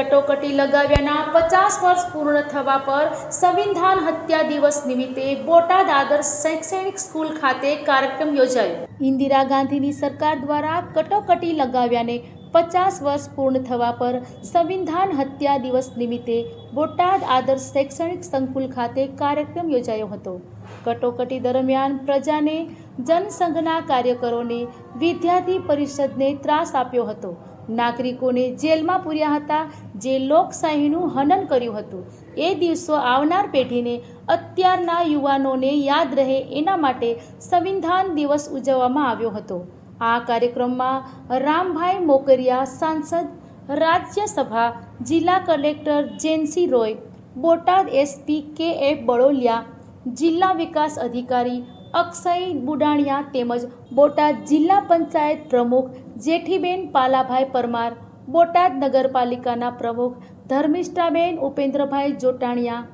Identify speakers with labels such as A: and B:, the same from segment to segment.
A: કટોકટી લગાવ્યાના પચાસ વર્ષ પૂર્ણ થવા પર સંવિધાન હત્યા દિવસ નિમિત્તે બોટાદ આદર્શ શૈક્ષણિક સ્કૂલ ખાતે કાર્યક્રમ યોજાયો. ઇન્દિરા ગાંધીની સરકાર દ્વારા કટોકટી લગાવ્યાને પચાસ વર્ષ પૂર્ણ થવા પર સંવિધાન હત્યા દિવસ નિમિત્તે બોટાદ આદર્શ શૈક્ષણિક સંકુલ ખાતે કાર્યક્રમ યોજાયો હતો. કટોકટી દરમિયાન પ્રજાને જનસંઘના કાર્યકરોને વિદ્યાર્થી પરિષદને ત્રાસ આપ્યો હતો. નાગરિકોને જેલમાં પૂર્યા હતા. જે લોકશાહીનું હનન કર્યું હતું. એ દિવસો આવનાર પેઢીને અત્યારના યુવાનોને યાદ રહે એના માટે સંવિધાન દિવસ ઉજવવામાં આવ્યો હતો. આ કાર્યક્રમમાં રામભાઈ મોકરિયા, સાંસદ, રાજ્યસભા, જિલ્લા collector Jency Roy, Botad SP K F Baloliya, જિલ્લા વિકાસ અધિકારી અક્ષય બુડાણિયા તેમજ બોટાદ જિલ્લા પંચાયત પ્રમુખ જેઠીબેન પાલાભાઈ પરમાર, બોટાદ નગરપાલિકાના પ્રમુખ ધર્મિષ્ઠાબેન ઉપેન્દ્રભાઈ જોટાણિયા,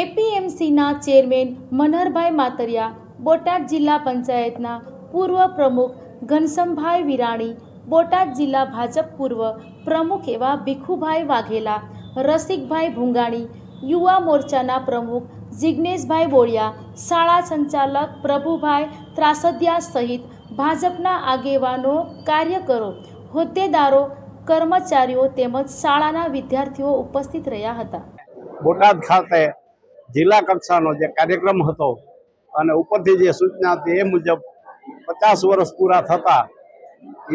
A: એપીએમસીના ચેરમેન મનહરભાઈ માતરિયા, બોટાદ જિલ્લા પંચાયતના પૂર્વ પ્રમુખ ઘનસમભાઈ વિરાણી, બોટાદ જિલ્લા ભાજપ પૂર્વ પ્રમુખ એવા ભીખુભાઈ વાઘેલા, રસિકભાઈ ભૂંગાણી, યુવા મોરચાના પ્રમુખ જિજ્ઞેશભાઈ બોળિયા શાળા સંચાલક પ્રભુભાઈ ત્રાસદિયા સહિત ભાજપના આગેવાનો, કાર્યકરો, હોદ્દેદારો, કર્મચારીઓ તેમજ શાળાના વિદ્યાર્થીઓ ઉપસ્થિત રહ્યા હતા.
B: બોટાદ ખાતે જિલ્લા કક્ષાનો જે કાર્યક્રમ હતો અને ઉપરથી જે સૂચના હતી એ મુજબ પચાસ વર્ષ પૂરા થતા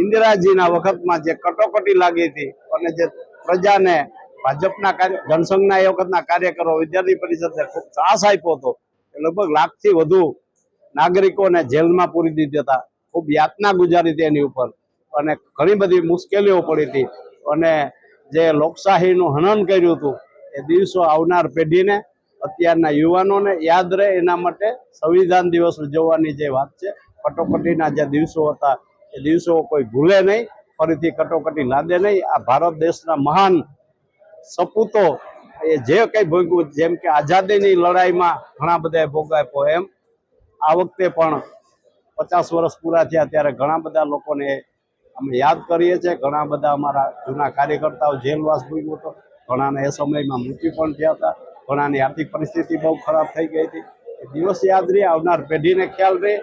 B: ઇન્દિરાજીના વખતમાં જે કટોકટી લાગી હતી અને જે પ્રજાને ભાજપના કાર્ય, જનસંઘના એ વખતના કાર્યકરો વિદ્યાર્થી પરિષદને ખૂબ ત્રાસ આપ્યો હતો લગભગ લાખથી વધુ નાગરિકોને જેલમાં પૂરી દીધા હતા. ખૂબ યાતના ગુજારી હતી એની ઉપર. અને ઘણી બધી મુશ્કેલીઓ પડી હતી. અને જે લોકશાહીનું હનન કર્યું હતું, એ દિવસો આવનાર પેઢીને, અત્યારના યુવાનોને યાદ રહે એના માટે સંવિધાન દિવસ ઉજવવાની જે વાત છે, કટોકટીના જે દિવસો હતા, એ દિવસો કોઈ ભૂલે નહીં, ફરીથી કટોકટી લાદે નહીં. આ ભારત દેશના મહાન સપૂતો, એ જે કંઈ ભોગવું જેમ કે આઝાદીની લડાઈમાં ઘણા બધાએ ભોગ આપ્યો એમ, આ વખતે પણ પચાસ વર્ષ પૂરા થયા ત્યારે ઘણા બધા લોકોને અમે યાદ કરીએ છીએ. ઘણા બધા અમારા જૂના કાર્યકર્તાઓ જેલવાસ ભોગવ્યો હતો. ઘણાને એ સમયમાં મૃત્યુ પણ થયા હતા. ઘણાની આર્થિક પરિસ્થિતિ બહુ ખરાબ થઈ ગઈ હતી. એ દિવસ યાદ રહે, આવનાર પેઢીને ખ્યાલ રહે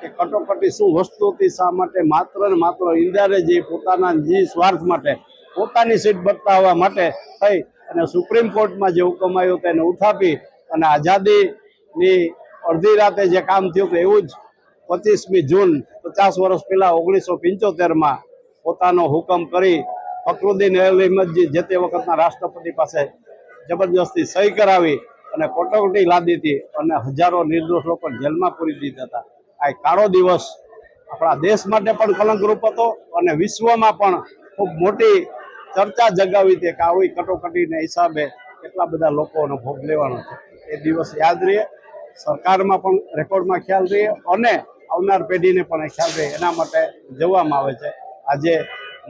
B: કે કટોકટી શું વસ્તુ હતી, શા માટે માત્ર ને માત્ર ઇન્દિરાએ જે પોતાના જે સ્વાર્થ માટે, પોતાની સીટ બતાવવા માટે થઈ અને સુપ્રીમ કોર્ટમાં જે હુકમ આવ્યો તેને ઉઠાપી અને આઝાદીની અડધી રાતે જે કામ થયું હતું, એવું જ પચીસમી જૂન પચાસ વર્ષ પહેલા ઓગણીસો પંચોતેરમાં પોતાનો હુકમ કરી ફકરુદ્દીન અહેમદજી જે તે વખતના રાષ્ટ્રપતિ પાસે જબરજસ્તી સહી કરાવી અને કટોકટી લાદી હતી અને હજારો નિર્દોષ લોકો જેલમાં પૂરી દીધા હતા. આ કાળો દિવસ આપણા દેશ માટે પણ કલંકરૂપ હતો અને વિશ્વમાં પણ ખૂબ મોટી ચર્ચા જગાવી હતી કે આવી કટોકટીના હિસાબે કેટલા બધા લોકોનો ભોગ લેવાનો છે. એ દિવસ યાદ રહે સરકારમાં પણ રેકોર્ડમાં ખ્યાલ રહીએ અને આવનાર પેઢીને પણ ખ્યાલ રહે, એના માટે જવામાં આવે છે. આજે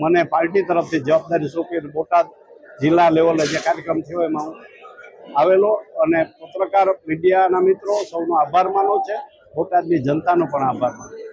B: મને પાર્ટી તરફથી જવાબદારી સોંપી બોટાદ જિલ્લા લેવલે જે કાર્યક્રમ થયો એમાં હું આવેલો અને પત્રકાર મીડિયાના મિત્રો સૌનો આભાર માનો છે. બોટાદની જનતાનો પણ આભાર માનો